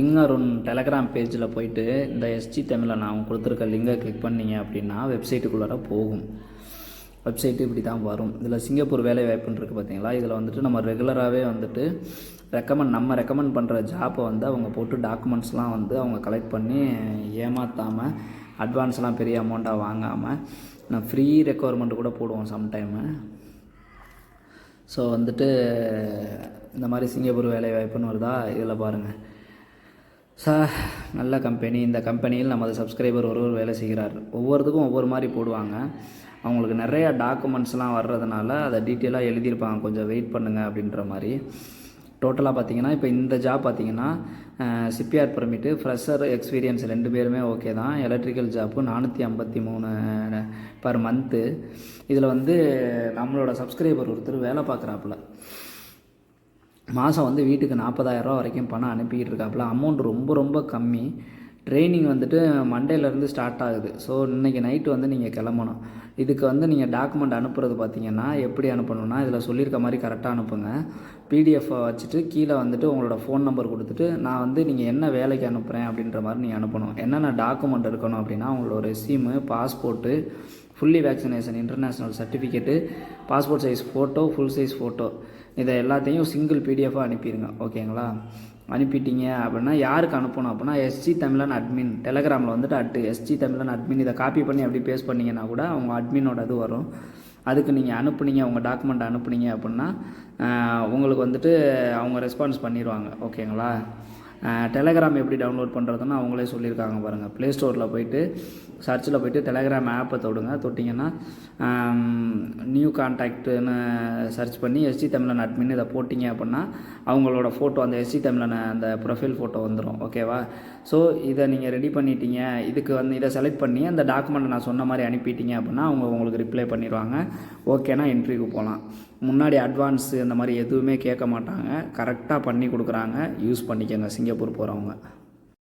லிங்கருன் Telegram பேஜில் போயிட்டு இந்த எஸ்ஜி தமிழை நான் கொடுத்துருக்க லிங்கை கிளிக் பண்ணீங்க அப்படின்னா வெப்சைட்டுக்குள்ளார போகும். வெப்சைட்டு இப்படி தான் வரும். இதில் சிங்கப்பூர் வேலை வாய்ப்புன்னு இருக்குது பார்த்தீங்களா இதில் வந்துட்டு நம்ம ரெகுலராகவே வந்துட்டு ரெக்கமெண்ட் நம்ம ரெக்கமெண்ட் பண்ணுற ஜாப்பை வந்து அவங்க போட்டு டாக்குமெண்ட்ஸ்லாம் வந்து அவங்க கலெக்ட் பண்ணி ஏமாற்றாமல் அட்வான்ஸ்லாம் பெரிய அமௌண்ட்டாக வாங்காமல் நான் ஃப்ரீ ரெக்குவயர்மெண்ட் கூட போடுவோம் சம்டைமு ஸோ வந்துட்டு இந்த மாதிரி சிங்கப்பூர் வேலை வாய்ப்புன்னு வருதா? இதில் பாருங்கள் சார் நல்ல கம்பெனி இந்த கம்பெனியில் நமது சப்ஸ்கிரைபர் ஒருவர் வேலை செய்கிறார். ஒவ்வொருத்துக்கும் ஒவ்வொரு மாதிரி போடுவாங்க. அவங்களுக்கு நிறையா டாக்குமெண்ட்ஸ்லாம் வர்றதுனால அதை டீட்டெயிலாக எழுதியிருப்பாங்க. கொஞ்சம் வெயிட் பண்ணுங்கள் அப்படின்ற மாதிரி. டோட்டலாக பார்த்தீங்கன்னா இப்போ இந்த ஜாப் பார்த்தீங்கன்னா சிப்பியார் பர்மிட்டு ஃப்ரெஷர் எக்ஸ்பீரியன்ஸ் ரெண்டு பேருமே ஓகே தான். எலக்ட்ரிக்கல் ஜாப்பு நானூற்றி ஐம்பத்தி மூணு பர் மந்த்து இதில் வந்து நம்மளோட சப்ஸ்கிரைபர் ஒருத்தர் வேலை பார்க்குறாப்புல. மாதம் வந்து வீட்டுக்கு நாற்பதாயிரரூவா வரைக்கும் பணம் அனுப்பிக்கிட்டு இருக்காப்புல அமௌண்ட் ரொம்ப ரொம்ப கம்மி. ட்ரைனிங் வந்துட்டு மண்டேலேருந்து ஸ்டார்ட் ஆகுது. ஸோ இன்றைக்கி நைட்டு வந்து நீங்கள் கிளம்பணும். இதுக்கு வந்து நீங்கள் டாக்குமெண்ட் அனுப்புறது பார்த்தீங்கன்னா எப்படி அனுப்பணும்னா இதில் சொல்லியிருக்க மாதிரி கரெக்டாக அனுப்புங்க. பிடிஎஃப்பை வச்சுட்டு கீழே வந்துட்டு உங்களோட ஃபோன் நம்பர் கொடுத்துட்டு நான் வந்து நீங்கள் என்ன வேலைக்கு அனுப்புகிறேன் அப்படின்ற மாதிரி நீங்கள் அனுப்பணும். என்னென்ன டாக்குமெண்ட் இருக்கணும் அப்படின்னா உங்களோட resume passport fully vaccination international certificate passport size photo full size photo இதை எல்லாத்தையும் சிங்கிள் பிடிஎஃபாக அனுப்பிடுங்க ஓகேங்களா அனுப்பிட்டீங்க அப்படின்னா யாருக்கு அனுப்பணும் அப்படின்னா எஸ்ஜி தமிழன் அட்மின் டெலகிராமில் வந்துட்டு அட்டு எஸ்ஜி தமிழன் அட்மின் இதை காப்பி பண்ணி அப்படி பேஸ்ட் பண்ணிங்கன்னா கூட அவங்க அட்மினோட இது வரும். அதுக்கு நீங்கள் அனுப்புனீங்க உங்கள் டாக்குமெண்ட் அனுப்புனீங்க அப்படின்னா உங்களுக்கு வந்துட்டு அவங்க ரெஸ்பான்ஸ் பண்ணிடுவாங்க ஓகேங்களா டெலகிராம் எப்படி டவுன்லோட் பண்ணுறதுன்னு அவங்களே சொல்லியிருக்காங்க பாருங்கள் ப்ளே ஸ்டோரில் போயிட்டு சர்ச்சில் போயிட்டு டெலகிராம் ஆப்பை தொடுங்க. தொட்டிங்கன்னா நியூ கான்டாக்ட்னு சர்ச் பண்ணி எஸ்டி தமிழன் அட்மின் இதை போட்டிங்க அப்படின்னா அவங்களோட ஃபோட்டோ அந்த எஸ்டி தமிழன் அந்த ப்ரொஃபைல் ஃபோட்டோ வந்துடும் ஓகேவா ஸோ இதை நீங்கள் ரெடி பண்ணிட்டீங்க. இதுக்கு வந்து இதை செலக்ட் பண்ணி அந்த டாக்குமெண்ட்டை நான் சொன்ன மாதிரி அனுப்பிட்டீங்க அப்படின்னா அவங்க உங்களுக்கு ரிப்ளை பண்ணிடுவாங்க. ஓகேனா இன்டர்வியூக்கு போகலாம். முன்னாடி அட்வான்ஸு அந்த மாதிரி எதுவுமே கேட்க மாட்டாங்க. கரெக்டாக பண்ணி கொடுக்குறாங்க. யூஸ் பண்ணிக்கோங்க. சிங்கப்பூர் போகிறவங்க